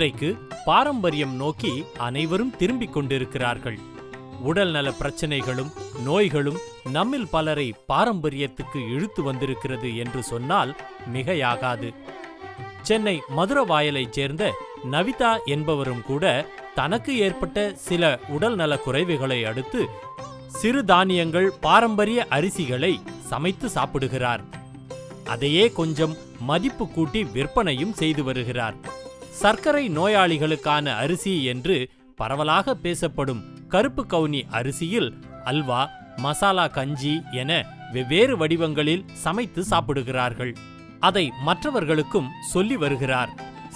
இன்றைக்கு பாரம்பரியம் நோக்கி அனைவரும் திரும்பிக் கொண்டிருக்கிறார்கள். உடல்நல பிரச்சனைகளும் நோய்களும் நம்மில் பலரை பாரம்பரியத்துக்கு இழுத்து வந்திருக்கிறது என்று சொன்னால் மிகையாகாது. சென்னை மதுரவாயலைச் சேர்ந்த நவிதா என்பவரும் கூட தனக்கு ஏற்பட்ட சில உடல்நல குறைவுகளை அடுத்து சிறுதானியங்கள் பாரம்பரிய அரிசிகளை சமைத்து சாப்பிடுகிறார். அதையே கொஞ்சம் மதிப்பு கூட்டி விற்பனையும் செய்து வருகிறார். சர்க்கரை நோயாளிகளுக்கான அரிசி என்று பரவலாக பேசப்படும் கருப்பு கவுனி அரிசியில் அல்வா மசாலா கஞ்சி என வெவ்வேறு வடிவங்களில் சமைத்து சாப்பிடுகிறார்கள். அதை மற்றவர்களுக்கும் சொல்லி வருகிறார்.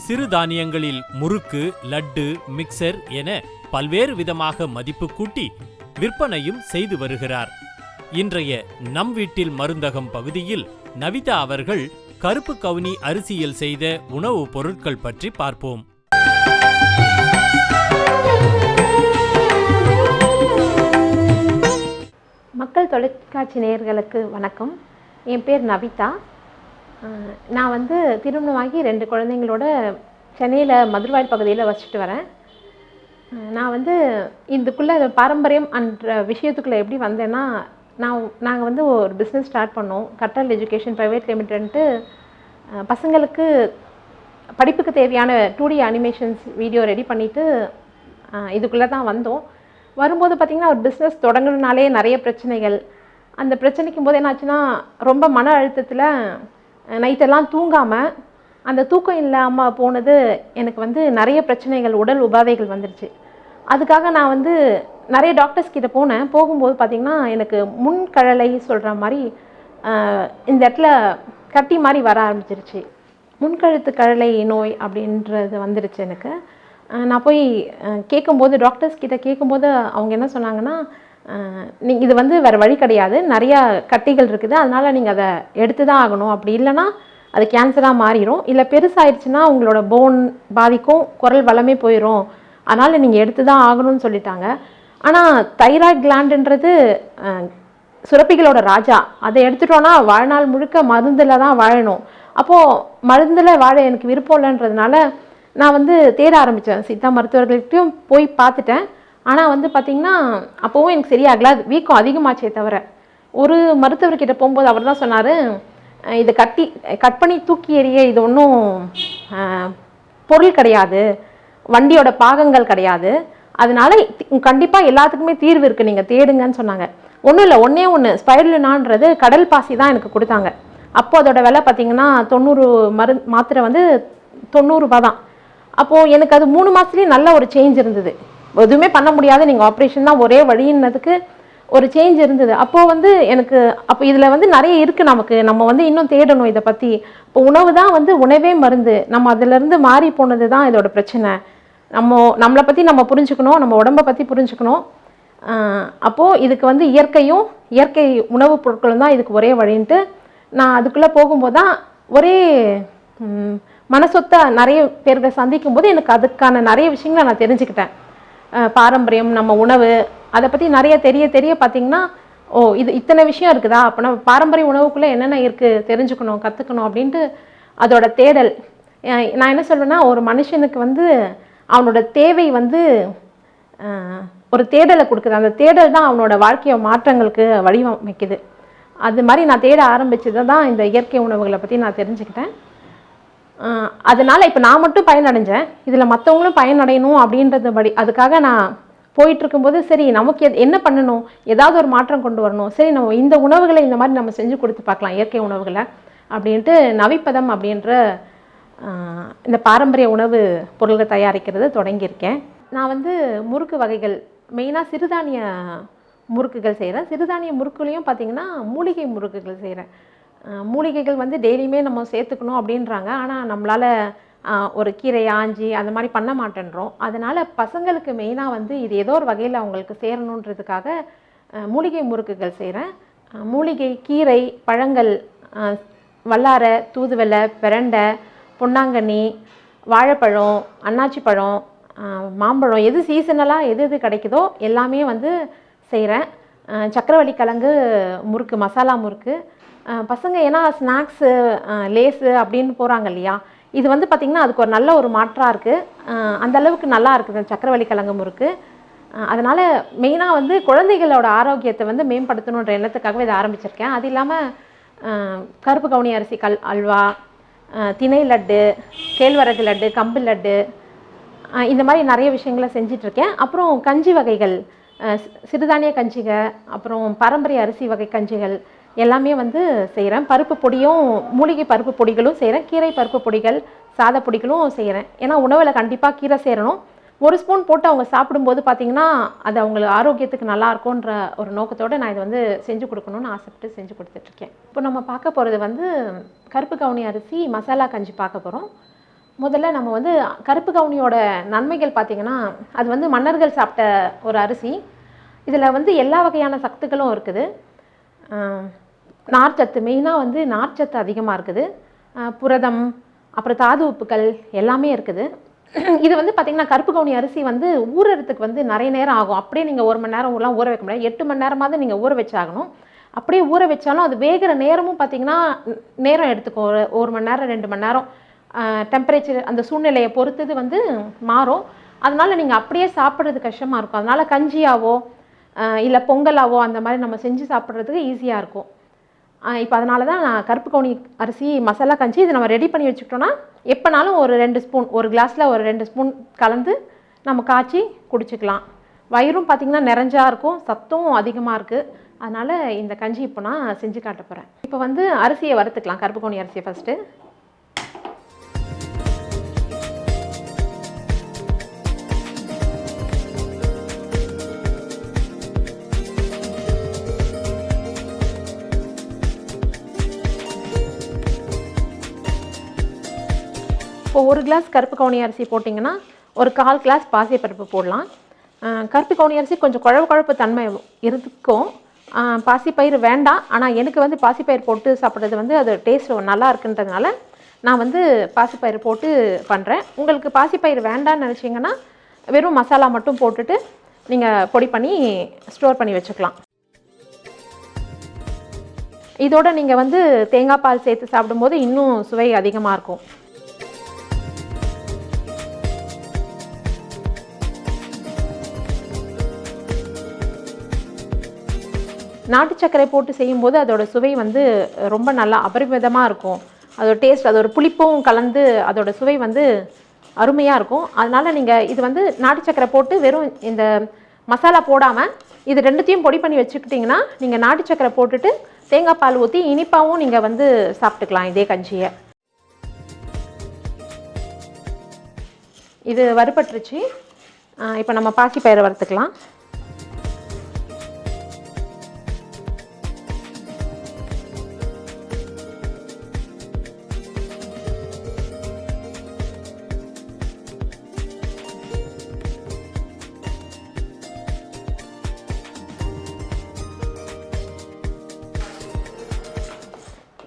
சிறுதானியங்களில் முறுக்கு லட்டு மிக்சர் என பல்வேறு விதமாக மதிப்பு கூட்டி விற்பனையும் செய்து வருகிறார். இன்றைய நம் வீட்டில் மருந்தகம் பகுதியில் நவிதா அவர்கள் கருப்பு கவுனி அரிசியில் செய்த உணவுப் பொருட்கள் பற்றி பார்ப்போம். மக்கள் தொலைக்காட்சி நேயர்களுக்கு வணக்கம். என் பேர் நவிதா. நான் வந்து திருமணமாகி ரெண்டு குழந்தைங்களோட சென்னையில் மதுர்வாயில் பகுதியில் வசிச்சுட்டு வரேன். நான் வந்து இதுக்குள்ளே பாரம்பரியம் அன்ற விஷயத்துக்குள்ளே எப்படி வந்தேன்னா நான் நாங்கள் வந்து ஒரு பிஸ்னஸ் ஸ்டார்ட் பண்ணோம். கட்டல் எஜுகேஷன் ப்ரைவேட் லிமிடென்ட்டு பசங்களுக்கு படிப்புக்கு தேவையான two D animations video ready பண்ணிவிட்டு இதுக்குள்ளே தான் வந்தோம். வரும்போது பார்த்திங்கன்னா ஒரு பிஸ்னஸ் தொடங்கணுனாலே நிறைய பிரச்சனைகள். அந்த பிரச்சனைக்கும் போது என்னாச்சுன்னா ரொம்ப மன அழுத்தத்தில் நைட்டெல்லாம் தூங்காமல் அந்த தூக்கம் இல்லாமல் போனது எனக்கு வந்து நிறைய பிரச்சனைகள் உடல் உபாதைகள் வந்துருச்சு. அதுக்காக நான் வந்து நிறைய டாக்டர்ஸ் கிட்ட போனேன். போகும்போது பார்த்திங்கன்னா எனக்கு முன் கழலை சொல்கிற மாதிரி இந்த இடத்துல கட்டி மாதிரி வர ஆரம்பிச்சிருச்சு. முன்கழுத்து கழலை நோய் அப்படின்றது வந்துருச்சு எனக்கு. நான் போய் கேட்கும்போது டாக்டர்ஸ் கிட்ட கேட்கும்போது அவங்க என்ன சொன்னாங்கன்னா நீ இது வந்து வேறு வழி கிடையாது. நிறையா கட்டிகள் இருக்குது. அதனால் நீங்கள் அதை எடுத்து தான் ஆகணும். அப்படி இல்லைன்னா அது கேன்சராக மாறிடும் இல்லை பெருசாயிடுச்சுன்னா உங்களோட போன் பாதிக்கும் குரல் வளமே போயிடும் அதனால் நீங்கள் எடுத்து தான் ஆகணும்னு சொல்லிட்டாங்க. ஆனால் தைராய்ட் கிளாண்டுன்றது சுரப்பிகளோட ராஜா. அதை எடுத்துட்டோன்னா வாழ்நாள் முழுக்க மருந்தில் தான் வாழணும். அப்போது மருந்தில் வாழ எனக்கு விருப்பம் இல்லைன்றதுனால நான் வந்து தேட ஆரம்பித்தேன் சித்தா மருத்துவர்கள்ட்டையும் போய் பார்த்துட்டேன். ஆனால் வந்து பார்த்திங்கன்னா அப்போவும் எனக்கு சரியாகல. அது வீக்கம் அதிகமாச்சே தவிர. ஒரு மருத்துவர்கிட்ட போகும்போது அவர் தான் சொன்னார் இதை கட்டி கட் பண்ணி தூக்கி எறிய இது ஒன்றும் பொருள் கிடையாது. வண்டியோட பாகங்கள் கிடையாது. அதனால கண்டிப்பாக எல்லாத்துக்குமே தீர்வு இருக்குது நீங்கள் தேடுங்கன்னு சொன்னாங்க. ஒன்றும் இல்லை ஒன்றே ஒன்று ஸ்பைருலினான்றது கடல் பாசி தான் எனக்கு கொடுத்தாங்க. அப்போ அதோட விலை பார்த்தீங்கன்னா தொண்ணூறு மரு மாத்திரை வந்து தொண்ணூறுரூபா தான். அப்போது எனக்கு அது மூணு மாதத்துலேயே நல்ல ஒரு சேஞ்ச் இருந்தது. எதுவுமே பண்ண முடியாது நீங்கள் ஆப்ரேஷன் தான் ஒரே வழின்னதுக்கு ஒரு சேஞ்ச் இருந்தது. அப்போது வந்து எனக்கு அப்போ இதில் வந்து நிறைய இருக்குது நமக்கு. நம்ம வந்து இன்னும் தேடணும் இதை பற்றி இப்போ உணவு தான் வந்து உணவே மருந்து. நம்ம அதிலிருந்து மாறி போனது தான் இதோட பிரச்சனை. நம்ம நம்மளை பற்றி நம்ம புரிஞ்சுக்கணும் நம்ம உடம்பை பற்றி புரிஞ்சுக்கணும். அப்போது இதுக்கு வந்து இயற்கையும் இயற்கை உணவுப் பொருட்களும் தான் இதுக்கு ஒரே வழின்ட்டு நான் அதுக்குள்ளே போகும்போது தான் ஒரே ம், மனசொத்த நிறைய பேர்களை சந்திக்கும் போது எனக்கு அதுக்கான நிறைய விஷயங்களை நான் தெரிஞ்சுக்கிட்டேன். பாரம்பரியம் நம்ம உணவு அதை பற்றி நிறைய தெரிய தெரிய பார்த்திங்கன்னா ஓ இது இத்தனை விஷயம் இருக்குதா? அப்போ நம்ம பாரம்பரிய உணவுக்குள்ளே என்னென்ன இருக்குது தெரிஞ்சுக்கணும் கற்றுக்கணும் அப்படின்ட்டு அதோட தேடல். நான் என்ன சொல்வேன்னா ஒரு மனுஷனுக்கு வந்து அவனோட தேவை வந்து ஒரு தேடலை கொடுக்குது. அந்த தேடல் தான் அவனோட வாழ்க்கையை மாற்றங்களுக்கு வடிவமைக்குது அது மாதிரி நான் தேட ஆரம்பித்தது தான் இந்த இயற்கை உணவுகளை பற்றி நான் தெரிஞ்சுக்கிட்டேன். அதனால் இப்போ நான் மட்டும் பயனடைஞ்சேன். இதில் மற்றவங்களும் பயனடையணும் அப்படின்றது படி அதுக்காக நான் போயிட்டுருக்கும்போது சரி நமக்கு எது- என்ன பண்ணணும்? ஏதாவது ஒரு மாற்றம் கொண்டு வரணும். சரி நம்ம இந்த உணவுகளை இந்த மாதிரி நம்ம செஞ்சு கொடுத்து பார்க்கலாம் இயற்கை உணவுகளை அப்படின்ட்டு நவிப்பதம் அப்படின்ற இந்த பாரம்பரிய உணவு பொருள்கள் தயாரிக்கிறது தொடங்கியிருக்கேன். நான் வந்து முறுக்கு வகைகள் மெயினாக சிறுதானிய முறுக்குகள் செய்கிறேன் சிறுதானிய முறுக்குலையும் பார்த்திங்கன்னா மூலிகை முறுக்குகள் செய்கிறேன் மூலிகைகள் வந்து டெய்லியுமே நம்ம சேர்த்துக்கணும் அப்படின்றாங்க. ஆனால் நம்மளால் ஒரு கீரை ஆஞ்சி அந்த மாதிரி பண்ண மாட்டேன்றோம். அதனால் பசங்களுக்கு மெயினாக வந்து இது ஏதோ ஒரு வகையில் அவங்களுக்கு சேரணுன்றதுக்காக மூலிகை முறுக்குகள் செய்கிறேன் மூலிகை கீரை பழங்கள் வல்லாரை தூதுவளை பிரண்டை பொன்னாங்கண்ணி வாழைப்பழம் அன்னாச்சி பழம் மாம்பழம் எது சீசனலாக எது எது கிடைக்குதோ எல்லாமே வந்து செய்கிறேன் சக்கரவள்ளி கிழங்கு முறுக்கு மசாலா முறுக்கு. பசங்க ஏன்னா ஸ்நாக்ஸு லேஸு அப்படின்னு போகிறாங்க இல்லையா? இது வந்து பார்த்திங்கன்னா அதுக்கு ஒரு நல்ல ஒரு மாற்றாக இருக்குது அந்த அளவுக்கு நல்லா இருக்குது சக்கரவள்ளி கிழங்கு முறுக்கு. அதனால் மெயினாக வந்து குழந்தைகளோட ஆரோக்கியத்தை வந்து மேம்படுத்தணுன்ற எண்ணத்துக்காகவே இதை ஆரம்பிச்சிருக்கேன். அது இல்லாமல் கருப்பு கவுனி அரிசி கல் அல்வா திணை லட்டு கேழ்வரகு லட்டு கம்பு லட்டு இந்த மாதிரி நிறைய விஷயங்களை செஞ்சிட்ருக்கேன். அப்புறம் கஞ்சி வகைகள் சிறுதானிய கஞ்சிக அப்புறம் பாரம்பரிய அரிசி வகை கஞ்சிகள் எல்லாமே வந்து செய்கிறேன் பருப்பு பொடியும் மூலிகை பருப்பு பொடிகளும் செய்கிறேன் கீரை பருப்பு பொடிகள் சாத பொடிகளும் செய்கிறேன் ஏன்னா உணவில் கண்டிப்பாக கீரை சேரணும். ஒரு ஸ்பூன் போட்டு அவங்க சாப்பிடும்போது பார்த்தீங்கன்னா அது அவங்களுக்கு ஆரோக்கியத்துக்கு நல்லா இருக்கும்ன்ற ஒரு நோக்கத்தோடு நான் இதை வந்து செஞ்சு கொடுக்கணும்னு ஆசைப்பட்டு செஞ்சு கொடுத்துட்ருக்கேன். இப்போ நம்ம பார்க்க போகிறது வந்து கருப்பு கவுனி அரிசி மசாலா கஞ்சி பார்க்க போகிறோம் முதல்ல நம்ம வந்து கருப்பு கவுனியோட நன்மைகள் பார்த்திங்கன்னா அது வந்து மன்னர்கள் சாப்பிட்ட ஒரு அரிசி. இதில் வந்து எல்லா வகையான சத்துக்களும் இருக்குது. நார்ச்சத்து மெயினாக வந்து நார்ச்சத்து அதிகமாக இருக்குது. புரதம் அப்புறம் தாது உப்புக்கள் எல்லாமே இருக்குது. இது வந்து பார்த்திங்கன்னா கருப்பு கவுனி அரிசி வந்து ஊறுறதுக்கு வந்து நிறைய நேரம் ஆகும். அப்படியே நீங்கள் ஒரு மணி நேரம் ஊரெலாம் ஊற வைக்க முடியாது. எட்டு மணி நேரமாவது நீங்கள் ஊற வச்சாகணும். அப்படியே ஊற வச்சாலும் அது வேகிற நேரமும் பார்த்திங்கன்னா நேரம் எடுத்துக்கும். ஒரு ஒரு மணி நேரம் ரெண்டு மணி நேரம். டெம்பரேச்சர் அந்த சூழ்நிலையை பொறுத்தது வந்து மாறும். அதனால் நீங்கள் அப்படியே சாப்பிட்றது கஷ்டமாக இருக்கும். அதனால் கஞ்சியாவோ இல்லை பொங்கலாவோ அந்த மாதிரி நம்ம செஞ்சு சாப்பிட்றதுக்கு ஈஸியாக இருக்கும். இப்போ அதனால தான் நான் கருப்பு கவுனி அரிசி மசாலா கஞ்சி இதை நம்ம ரெடி பண்ணி வச்சுக்கிட்டோன்னா எப்போனாலும் ஒரு ரெண்டு ஸ்பூன் ஒரு கிளாஸில் ஒரு ரெண்டு ஸ்பூன் கலந்து நம்ம காய்ச்சி குடிச்சிக்கலாம். வயிறும் பார்த்திங்கன்னா நிறைஞ்சா இருக்கும் சத்தும் அதிகமாக இருக்குது அதனால் இந்த கஞ்சி இப்போ நான் செஞ்சு காட்ட போகிறேன் இப்போ வந்து அரிசியை வறுத்துக்கலாம் கருப்பு கவுனி அரிசியை ஃபஸ்ட்டு ஒரு கிளாஸ் கருப்பு கவுனி அரிசி போட்டிங்கன்னா ஒரு கால் கிளாஸ் பாசிப்பருப்பு போடலாம். கருப்பு கவுனி அரிசி கொஞ்சம் குழவு குழப்பு தன்மை இருக்கும். பாசிப்பயிறு வேண்டாம். ஆனால் எனக்கு வந்து பாசிப்பயிறு போட்டு சாப்பிட்றது வந்து அது டேஸ்ட் நல்லா இருக்குன்றதுனால நான் வந்து பாசிப்பயிறு போட்டு பண்ணுறேன் உங்களுக்கு பாசிப்பயிறு வேண்டாம்னு நினச்சிங்கன்னா வெறும் மசாலா மட்டும் போட்டுட்டு நீங்கள் பொடி பண்ணி ஸ்டோர் பண்ணி வச்சுக்கலாம். இதோட நீங்கள் வந்து தேங்காய் பால் சேர்த்து சாப்பிடும்போது இன்னும் சுவை அதிகமாக இருக்கும். நாட்டு சர்க்கரை போட்டு செய்யும்போது அதோடய சுவை வந்து ரொம்ப நல்லா அபரிமிதமாக இருக்கும். அதோட டேஸ்ட் அதோட புளிப்பும் கலந்து அதோட சுவை வந்து அருமையாக இருக்கும். அதனால் நீங்கள் இது வந்து நாட்டு சர்க்கரை போட்டு வெறும் இந்த மசாலா போடாமல் இது ரெண்டுத்தையும் பொடி பண்ணி வச்சுக்கிட்டிங்கன்னா நீங்கள் நாட்டு சர்க்கரை போட்டுட்டு தேங்காய் பால் ஊற்றி இனிப்பாகவும் நீங்கள் வந்து சாப்பிட்டுக்கலாம் இதே கஞ்சியை. இது வறுபட்டுருச்சு. இப்போ நம்ம பாசிப்பயிரை வறுத்துக்கலாம்.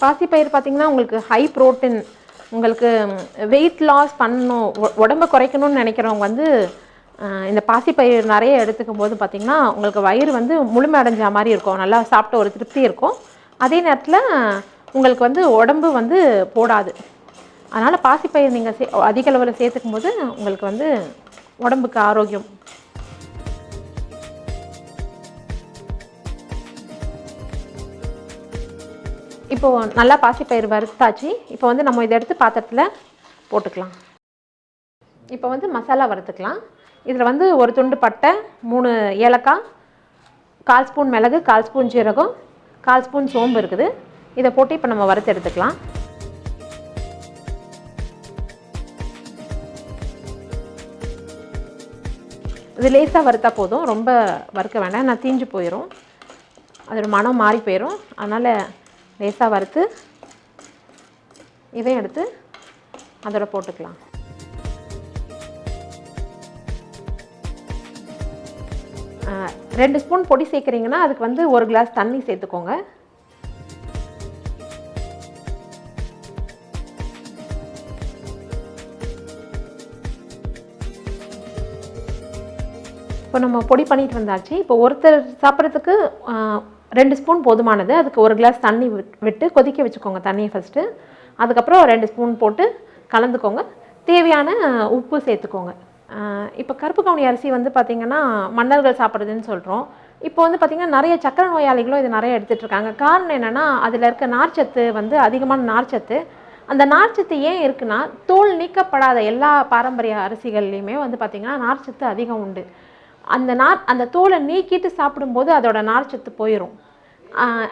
பாசிப்பயிர் பார்த்தீங்கன்னா உங்களுக்கு ஹை ப்ரோட்டீன் உங்களுக்கு வெயிட் லாஸ் பண்ணணும் உடம்ப குறைக்கணும்னு நினைக்கிறவங்க வந்து இந்த பாசிப்பயிர் நிறைய எடுத்துக்கும் போது பார்த்தீங்கன்னா உங்களுக்கு வயிறு வந்து முழுமையடைஞ்ச மாதிரி இருக்கும். நல்லா சாப்பிட்ட ஒரு திருப்தி இருக்கும். அதே நேரத்தில் உங்களுக்கு வந்து உடம்பு வந்து போடாது. அதனால் பாசிப்பயிர் நீங்கள் சே அதிக அளவில் சேர்த்துக்கும் போது உங்களுக்கு வந்து உடம்புக்கு ஆரோக்கியம் இப்போது நல்லா பாசிப்பயிறு வறுத்தாச்சு. இப்போ வந்து நம்ம இதை எடுத்து பாத்திரத்தில் போட்டுக்கலாம். இப்போ வந்து மசாலா வறுத்துக்கலாம். இதில் வந்து ஒரு துண்டு பட்டை மூணு ஏலக்காய் கால் ஸ்பூன் மிளகு கால் ஸ்பூன் சீரகம் கால் ஸ்பூன் சோம்பு இருக்குது. இதை போட்டு இப்போ நம்ம வறுத்து எடுத்துக்கலாம். இது லேசாக வறுத்தா போதும். ரொம்ப வறுக்க வேண்டாம். நான் தீஞ்சு போயிடும் அதோட மனம் மாறி போயிடும் அதனால் லேசாக வறுத்து இதையும் எடுத்து அதோட போட்டுக்கலாம். ரெண்டு ஸ்பூன் பொடி சேர்க்குறீங்கன்னா அதுக்கு வந்து ஒரு கிளாஸ் தண்ணி சேர்த்துக்கோங்க. இப்போ நம்ம பொடி பண்ணிட்டு வந்தாச்சு. இப்போ ஒருத்தர் சாப்பிட்றதுக்கு ரெண்டு ஸ்பூன் போதுமானது. அதுக்கு ஒரு கிளாஸ் தண்ணி விட்டு கொதிக்க வச்சுக்கோங்க தண்ணியை ஃபஸ்ட்டு அதுக்கப்புறம் ரெண்டு ஸ்பூன் போட்டு கலந்துக்கோங்க. தேவையான உப்பு சேர்த்துக்கோங்க. இப்போ கருப்பு கவுனி அரிசி வந்து பார்த்திங்கன்னா மன்னர்கள் சாப்பிட்றதுன்னு சொல்கிறோம் இப்போ வந்து பார்த்திங்கன்னா நிறைய சக்கரை நோயாளிகளும் இது நிறைய எடுத்துகிட்டு இருக்காங்க. காரணம் என்னென்னா அதில் இருக்க நார்ச்சத்து வந்து அதிகமான நார்ச்சத்து. அந்த நார்ச்சத்து ஏன் இருக்குன்னா தோல் நீக்கப்படாத எல்லா பாரம்பரிய அரிசிகள்லையுமே வந்து பார்த்திங்கன்னா நார்ச்சத்து அதிகம் உண்டு. அந்த நார் அந்த தோலை நீக்கிட்டு சாப்பிடும்போது அதோட நார்ச்சத்து போயிடும்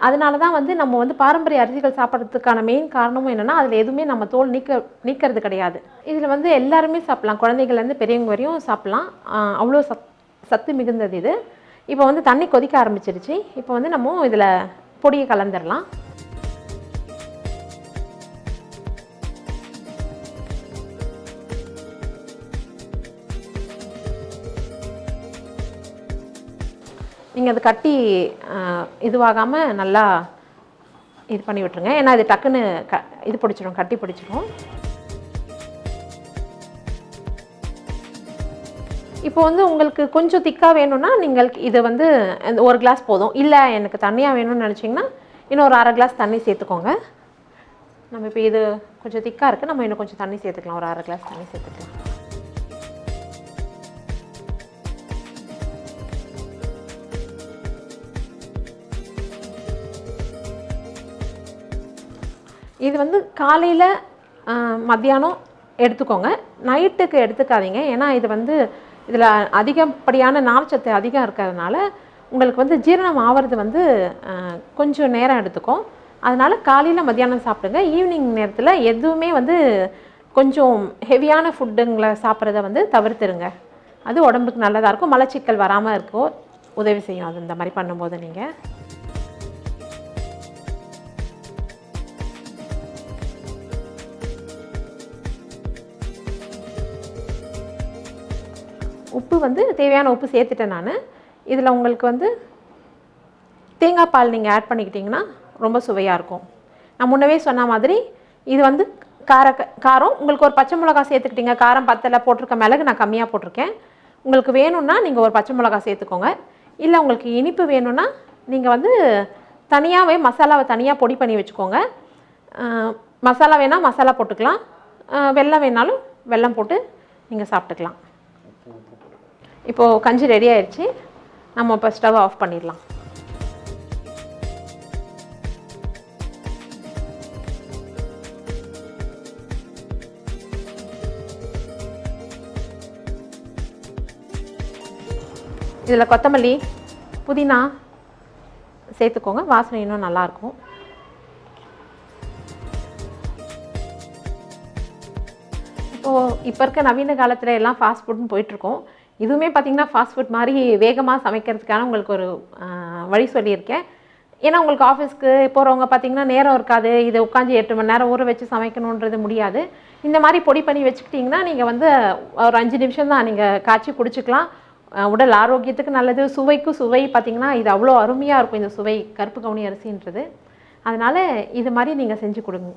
அதனால தான் வந்து நம்ம வந்து பாரம்பரிய அரிசிகள் சாப்பிட்றதுக்கான மெயின் காரணமும் என்னென்னா அதில் எதுவுமே நம்ம தோல் நீக்க நீக்கிறது கிடையாது. இதில் வந்து எல்லாருமே சாப்பிட்லாம். குழந்தைகள்லேருந்து பெரியவங்க வரையும் சாப்பிட்லாம். அவ்வளோ சத் சத்து மிகுந்தது இது. இப்போ வந்து தண்ணி கொதிக்க ஆரம்பிச்சிருச்சு. இப்போ வந்து நம்ம இதில் பொடியை கலந்துடலாம் நீங்கள் அது கட்டி இதுவாகாமல் நல்லா இது பண்ணி விட்டுருங்க. ஏன்னா இது டக்குன்னு க இது பிடிச்சிரும் கட்டி பிடிச்சிடும் இப்போ வந்து உங்களுக்கு கொஞ்சம் திக்காக வேணும்னா நீங்கள் இது வந்து ஒரு கிளாஸ் போதும். இல்லை எனக்கு தண்ணியாக வேணும்னு நினச்சிங்கன்னா இன்னும் ஒரு அரை கிளாஸ் தண்ணி சேர்த்துக்கோங்க. நம்ம இப்போ இது கொஞ்சம் திக்காக இருக்குது நம்ம இன்னும் கொஞ்சம் தண்ணி சேர்த்துக்கலாம். ஒரு அரை கிளாஸ் தண்ணி சேர்த்துக்கலாம். இது வந்து காலையில் மத்தியானம் எடுத்துக்கோங்க. நைட்டுக்கு எடுத்துக்காதீங்க. ஏன்னா இது வந்து இதில் அதிகப்படியான நார்ச்சத்து அதிகம் இருக்கிறதுனால உங்களுக்கு வந்து ஜீரணம் ஆகிறது வந்து கொஞ்சம் நேரம் எடுத்துக்கும். அதனால் காலையில் மத்தியானம் சாப்பிடுங்க. ஈவினிங் நேரத்தில் எதுவுமே வந்து கொஞ்சம் ஹெவியான ஃபுட்டுங்களை சாப்பிட்றத வந்து தவிர்த்துருங்க. அது உடம்புக்கு நல்லதாக இருக்கும். மலச்சிக்கல் வராமல் இருக்கும் உதவி செய்யும். அது இந்த மாதிரி பண்ணும்போது நீங்கள் உப்பு வந்து தேவையான உப்பு சேர்த்துட்டேன் நான். இதில் உங்களுக்கு வந்து தேங்காய் பால் நீங்கள் ஆட் பண்ணிக்கிட்டிங்கன்னா ரொம்ப சுவையாக இருக்கும். நான் முன்னவே சொன்ன மாதிரி இது வந்து கார காரம். உங்களுக்கு ஒரு பச்சை மிளகா சேர்த்துக்கிட்டீங்க. காரம் பத்தலை போட்டிருக்க மிளகு நான் கம்மியாக போட்டிருக்கேன். உங்களுக்கு வேணும்னா நீங்கள் ஒரு பச்சை மிளகா சேர்த்துக்கோங்க. இல்லை உங்களுக்கு இனிப்பு வேணும்னா நீங்கள் வந்து தனியாகவே மசாலாவை தனியாக பொடி பண்ணி வச்சுக்கோங்க. மசாலா வேணால் மசாலா போட்டுக்கலாம். வெள்ளம் வெல்லம் வேணாலும் வெல்லம் போட்டு நீங்கள் சாப்பிட்டுக்கலாம். இப்போது கஞ்சி ரெடி ஆயிடுச்சு நம்ம இப்போ ஸ்டவ் ஆஃப் பண்ணிடலாம். இதில் கொத்தமல்லி புதினா சேர்த்துக்கோங்க. வாசனை இன்னும் நல்லாயிருக்கும் இப்போது இப்போ இருக்க நவீன காலத்தில் எல்லாம் ஃபாஸ்ட் ஃபுட்னு போயிட்டுருக்கோம் இதுவுமே பார்த்தீங்கன்னா ஃபாஸ்ட் ஃபுட் மாதிரி வேகமாக சமைக்கிறதுக்கான உங்களுக்கு ஒரு வழி சொல்லியிருக்கேன். ஏன்னா உங்களுக்கு ஆஃபீஸ்க்கு போகிறவங்க பார்த்தீங்கன்னா நேரம் இருக்காது. இதை உட்காந்து எட்டு மணி நேரம் ஊற வச்சு சமைக்கணுன்றது முடியாது. இந்த மாதிரி பொடி பண்ணி வச்சுக்கிட்டிங்கன்னா நீங்கள் வந்து ஒரு அஞ்சு நிமிஷம் தான் நீங்கள் காய்ச்சி குடிச்சிக்கலாம். உடல் ஆரோக்கியத்துக்கு நல்லது. சுவைக்கும் சுவை பார்த்தீங்கன்னா இது அவ்வளோ அருமையாக இருக்கும் இந்த சுவை கருப்பு கவுனி அரிசின்றது. அதனால் இது மாதிரி நீங்கள் செஞ்சு கொடுங்க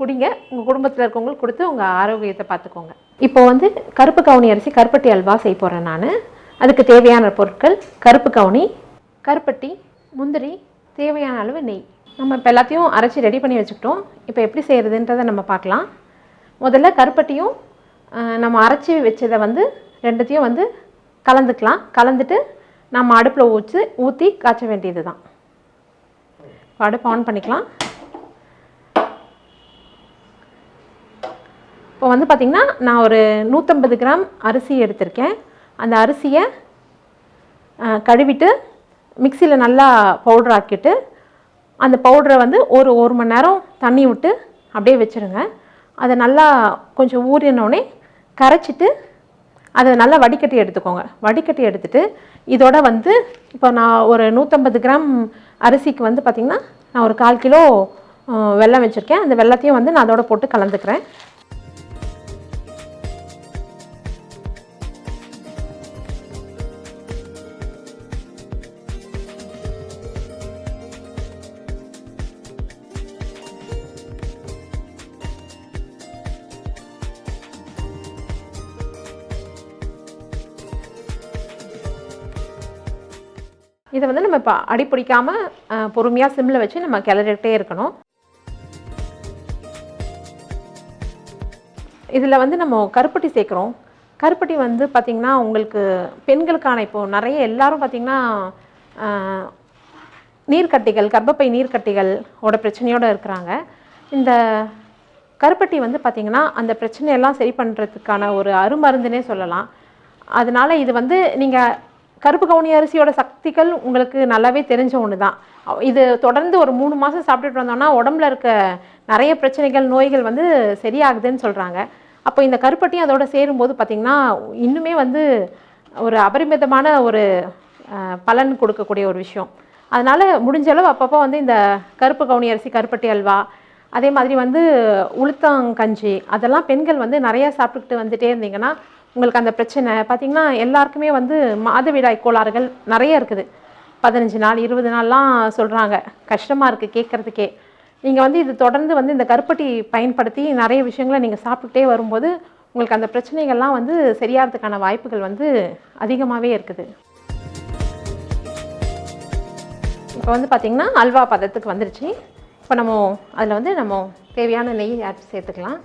குடிங்க. உங்கள் குடும்பத்தில் இருக்கவங்களுக்கு கொடுத்து உங்கள் ஆரோக்கியத்தை பார்த்துக்கோங்க. இப்போ வந்து கருப்பு கவுனி அரிசி கருப்பட்டி அல்வா செய்ய போகிறேன் நான். அதுக்கு தேவையான பொருட்கள் கருப்பு கவுனி கருப்பட்டி முந்திரி தேவையான அளவு நெய். நம்ம இப்போ எல்லாத்தையும் அரைச்சி ரெடி பண்ணி வச்சுக்கிட்டோம். இப்போ எப்படி செய்கிறதுன்றதை நம்ம பார்க்கலாம். முதல்ல கருப்பட்டியும் நம்ம அரைச்சி வச்சதை வந்து ரெண்டுத்தையும் வந்து கலந்துக்கலாம். கலந்துட்டு நம்ம அடுப்பில் ஊற்றி ஊற்றி காய்ச்ச வேண்டியது தான் அடுப்பு ஆன் பண்ணிக்கலாம். இப்போ வந்து பார்த்திங்கன்னா நான் ஒரு நூற்றம்பது கிராம் அரிசி எடுத்திருக்கேன். அந்த அரிசியை கழுவிட்டு மிக்சியில் நல்லா பவுடர் ஆக்கிட்டு அந்த பவுடரை வந்து ஒரு ஒரு மணி நேரம் தண்ணி விட்டு அப்படியே வச்சுருங்க. அதை நல்லா கொஞ்சம் ஊறினோடனே கரைச்சிட்டு அதை நல்லா வடிகட்டி எடுத்துக்கோங்க. வடிகட்டி எடுத்துட்டு இதோட வந்து இப்போ நான் ஒரு நூற்றம்பது கிராம் அரிசிக்கு வந்து பார்த்திங்கன்னா நான் ஒரு கால் கிலோ வெல்லம் வச்சுருக்கேன். அந்த வெல்லத்தையும் வந்து நான் அதோட போட்டு கலந்துக்கிறேன். வந்து நம்ம இப்போ அடி பிடிக்காமல் பொறுமையாக சிம்மில் வச்சு நம்ம கிளறிட்டே இருக்கணும். இதில் வந்து நம்ம கருப்பட்டி சேர்க்குறோம். கருப்பட்டி வந்து பார்த்திங்கன்னா உங்களுக்கு பெண்களுக்கான இப்போது நிறைய எல்லாரும் பார்த்திங்கன்னா நீர்க்கட்டிகள் கர்ப்பப்பை நீர்க்கட்டிகள் ஓட பிரச்சனையோடு இருக்கிறாங்க. இந்த கருப்பட்டி வந்து பார்த்திங்கன்னா அந்த பிரச்சனையெல்லாம் சரி பண்ணுறதுக்கான ஒரு அருமருந்துனே சொல்லலாம். அதனால் இது வந்து நீங்கள் கருப்பு கவுனி அரிசியோட சக்திகள் உங்களுக்கு நல்லாவே தெரிஞ்ச ஒன்று தான் இது தொடர்ந்து ஒரு மூணு மாதம் சாப்பிட்டுட்டு வந்தோம்னா உடம்புல இருக்க நிறைய பிரச்சனைகள் நோய்கள் வந்து சரியாகுதுன்னு சொல்கிறாங்க அப்போ இந்த கருப்பட்டியும் அதோட சேரும்போது பார்த்திங்கன்னா இன்னுமே வந்து ஒரு அபரிமிதமான ஒரு பலன் கொடுக்கக்கூடிய ஒரு விஷயம். அதனால் முடிஞ்ச அளவு அப்பப்போ வந்து இந்த கருப்பு கவுனி அரிசி கருப்பட்டி அல்வா அதே மாதிரி வந்து உளுத்தங்கஞ்சி அதெல்லாம் பெண்கள் வந்து நிறையா சாப்பிட்டுக்கிட்டு வந்துகிட்டே இருந்தீங்கன்னா உங்களுக்கு அந்த பிரச்சனை பார்த்திங்கன்னா எல்லாருக்குமே வந்து மாதவிடாய் கோளாறுகள் நிறைய இருக்குது. பதினஞ்சு நாள் இருபது நாள்லாம் சொல்கிறாங்க கஷ்டமாக இருக்குது கேட்குறதுக்கே நீங்கள் வந்து இது தொடர்ந்து வந்து இந்த கருப்பட்டி பயன்படுத்தி நிறைய விஷயங்களை நீங்கள் சாப்பிட்டுட்டே வரும்போது உங்களுக்கு அந்த பிரச்சனைகள்லாம் வந்து சரியாகிறதுக்கான வாய்ப்புகள் வந்து அதிகமாகவே இருக்குது. இப்போ வந்து பார்த்திங்கன்னா அல்வா பதத்துக்கு வந்துருச்சு. இப்போ நம்ம அதில் வந்து நம்ம தேவையான நெய் ஆட் சேர்த்துக்கலாம்.